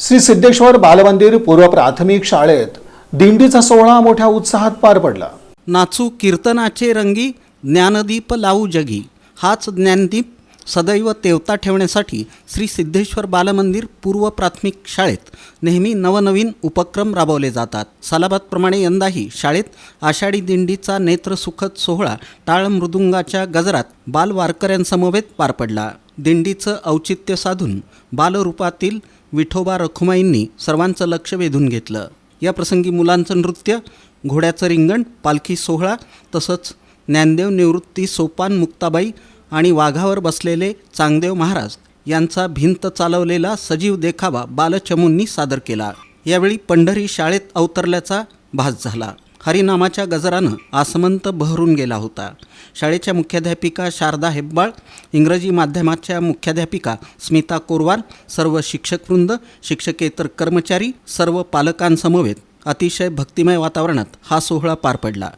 श्री सिद्धेश्वर बालमंदिर पूर्व प्राथमिक शाळेत दिंडीचा सोहळा मोठ्या उत्साहात पार पडला. नाचू कीर्तनाचे रंगी ज्ञानदीप लावू जगी. हाच ज्ञानदीप सदैव तेवता ठेवण्यासाठी श्री सिद्धेश्वर बालमंदिर पूर्व प्राथमिक शाळेत नेहमी नवनवीन उपक्रम राबवले जातात. सालाबादप्रमाणे यंदाही शाळेत आषाढी दिंडीचा नेत्रसुखद सोहळा टाळ मृदुंगाच्या गजरात बालवारकऱ्यांसमवेत पार पडला. दिंडीचं औचित्य साधून बालरूपातील विठोबा रखुमाईंनी सर्वांचं लक्ष वेधून घेतलं. या प्रसंगी मुलांचं नृत्य घोड्याचं रिंगण पालखी सोहळा तसंच ज्ञानदेव निवृत्ती सोपान मुक्ताबाई आणि वाघावर बसलेले चांगदेव महाराज यांचा भिंत चालवलेला सजीव देखावा बालचमूंनी सादर केला. यावेळी पंढरी शाळेत अवतरल्याचा भास झाला. हरिनामाच्या गजरानं आसमंत बहरून गेला होता. शाळेच्या मुख्याध्यापिका शारदा हेब्बाळ इंग्रजी माध्यमाच्या मुख्याध्यापिका स्मिता कोरवार सर्व शिक्षकवृंद शिक्षकेतर कर्मचारी सर्व पालकांसमवेत अतिशय भक्तिमय वातावरणात हा सोहळा पार पडला.